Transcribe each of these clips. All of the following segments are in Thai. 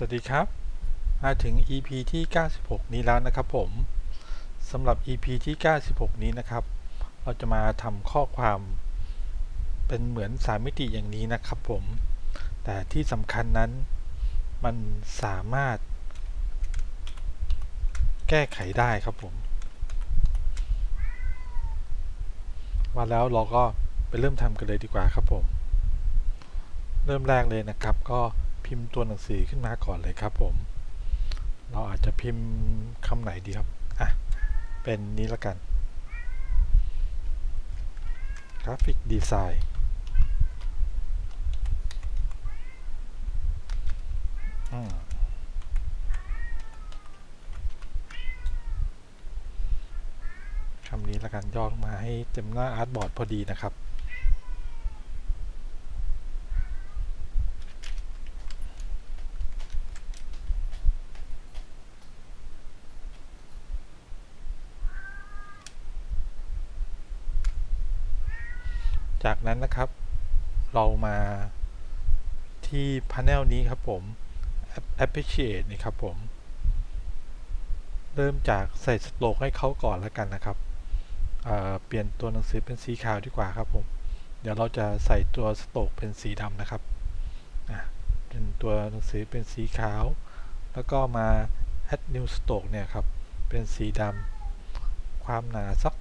สวัสดีครับ มาถึง EP ที่ 96 นี้แล้วนะครับผมสำหรับ EP ที่ 96 นี้นะครับ เราจะมาทำข้อความเป็นเหมือนสามมิติอย่างนี้นะครับผม แต่ที่สำคัญนั้นมันสามารถ แก้ไขได้ครับผมว่าแล้วเราก็ไปเริ่มทำกันเลยดีกว่าครับผม เริ่มแรกเลยนะครับก็ พิมพ์ตัวหนังสือขึ้นมาก่อนเลยครับผม เราอาจจะพิมพ์คำไหนดีครับ อะ เป็นนี้ละกัน กราฟิกดีไซน์ อืมคำนี้ละกันย่อมาให้เต็มหน้าอาร์ตบอร์ดพอดีนะครับ จากนั้นนะครับเรามาที่ panel นี้ครับผม appreciate นี่ครับผม เริ่มจากใส่สโลกให้เขาก่อนแล้วกันนะครับเเปลี่ยนตัวหนังสือเป็นสีขาวดีกว่าครับผม เดี๋ยวเราจะใส่ตัวสโลกเป็นสีดำนะครับเป็นตัวหนังสือเป็นสีขาว แล้วก็มา add new stroke เนี่ยครับ เป็นสีดำความหนาสัก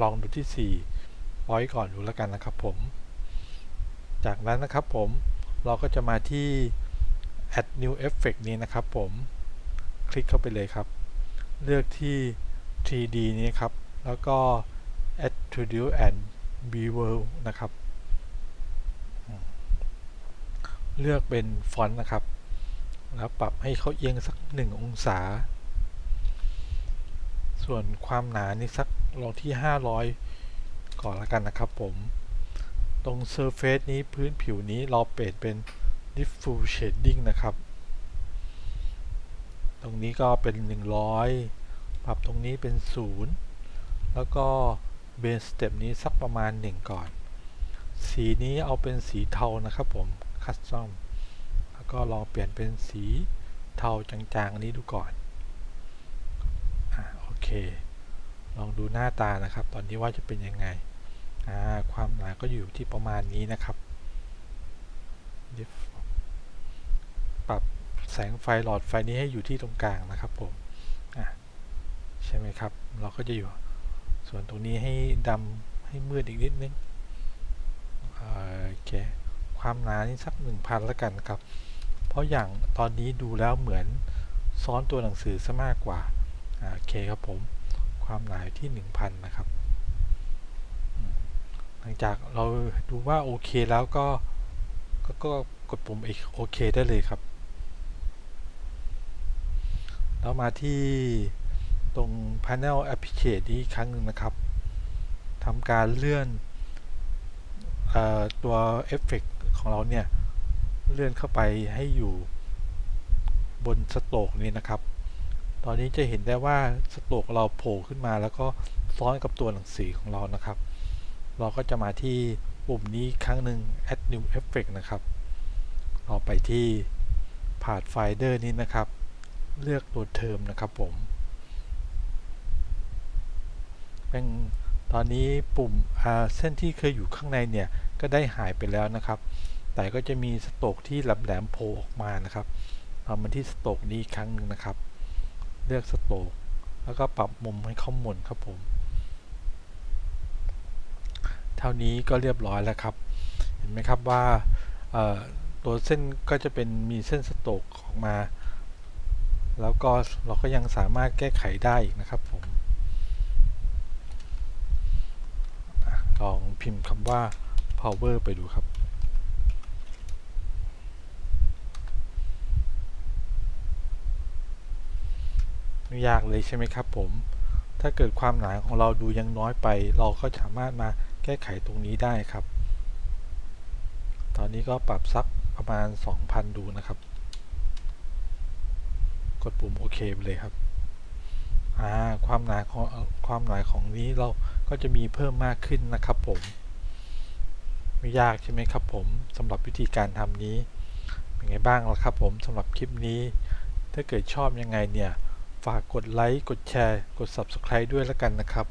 ลองดูที่ 4 ร้อยก่อนดูแล้วกันนะครับผม จากนั้นนะครับผมเราก็จะมาที่ add new effect นี้นะครับผมคลิกเข้าไปเลยครับ เลือกที่ 3D นี้ครับ แล้วก็ attribute and bevel นะครับ เลือกเป็นฟอนต์นะครับ แล้วปรับให้เขาเอียงสัก 1 องศา ส่วนความหนานี่สักลองที่ 500 ก่อนแล้วกันนะครับผม ตรง Surface นี้พื้นผิวนี้เราเปลี่ยนเป็น Diffuse Shading นะครับ ตรงนี้ก็เป็น 100 ปรับตรงนี้เป็น 0 แล้วก็ Base Step นี้สักประมาณ 1 ก่อน สีนี้เอาเป็นสีเทานะครับผม Custom แล้วก็ลองเปลี่ยนเป็นสีเทาจางๆ นี้ดูก่อนอะโอเค ลองดูหน้าตานะครับ ตอนนี้ว่าจะเป็นยังไง ความหนาก็อยู่ที่ประมาณนี้นะครับ ปรับแสงไฟหลอดไฟนี้ให้อยู่ที่ตรงกลางนะครับผมใช่ไหมครับ เราก็จะอยู่ส่วนตรงนี้ให้ดำให้มืดอีกนิดนึงโอเคความหนานี่สัก1000แล้วกันครับ เพราะอย่างตอนนี้ดูแล้วเหมือนซ้อนตัวหนังสือซะมากกว่าโอเคครับผม ความหนาอยู่ที่1000นะครับ หลังจากเราดูว่าโอเคแล้วก็กก็กดปุ่มโอเคได้เลยครับ แล้วมาที่ตรง Panel Appreciate นี้ครั้งหนึ่งนะครับทำการเลื่อนอตัวเอฟเฟกของเราเนี่ย เลื่อนเข้าไปให้อยู่บนสโตกนี้นะครับ ตอนนี้จะเห็นได้ว่าสโตกเราโผล่ขึ้นมาแล้วก็ซ้อนกับตัวหนังสือของเรานะครับ เราก็จะมาที่ปุ่มนี้ครั้งหนึ่ง add new effect นะครับ เราไปที่ pathfinder นี้นะครับ เลือกตัวเทอมนะครับผมเป็นตอนนี้ปุ่มเส้นที่เคยอยู่ข้างในเนี่ย ก็ได้หายไปแล้วนะครับ แต่ก็จะมีสโตกที่แหลมโผล่ออกมานะครับเรามาที่สโตกนี้ครั้งหนึ่งนะครับ เลือกสโตกแล้วก็ปรับมุมให้เข้ามุนครับผม เท่านี้ก็เรียบร้อยแล้วครับ เห็นไหมครับว่าตัวเส้นก็จะเป็นมีเส้นสโตกออกมา แล้วก็เราก็ยังสามารถแก้ไขได้อีกนะครับผมลองพิมพ์คำว่า power ไปดูครับไม่ยากเลยใช่ไหมครับผม ถ้าเกิดความหนาของเราดูยังน้อยไป เราก็สามารถมา แก้ไขตรงนี้ได้ครับ ตอนนี้ก็ปรับสักประมาณ 2,000 ดูนะครับ กดปุ่มโอเคไปเลยครับอ่าความหนาของความหนาของนี้เราก็จะมีเพิ่มมากขึ้นนะครับผม ไม่ยากใช่ไหมครับผมสำหรับวิธีการทำนี้ เป็นไงบ้างล่ะครับผมสำหรับคลิปนี้ ถ้าเกิดชอบยังไงเนี่ย ฝากกดไลค์ กดแชร์ กด Subscribe ด้วยแล้วกันนะครับ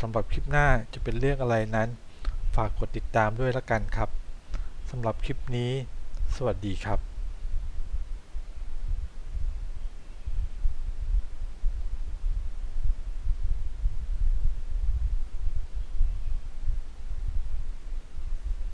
สำหรับคลิปหน้าจะเป็นเรื่องอะไรนั้น ฝากกดติดตามด้วยแล้วกันครับสำหรับคลิปนี้ สวัสดีครับ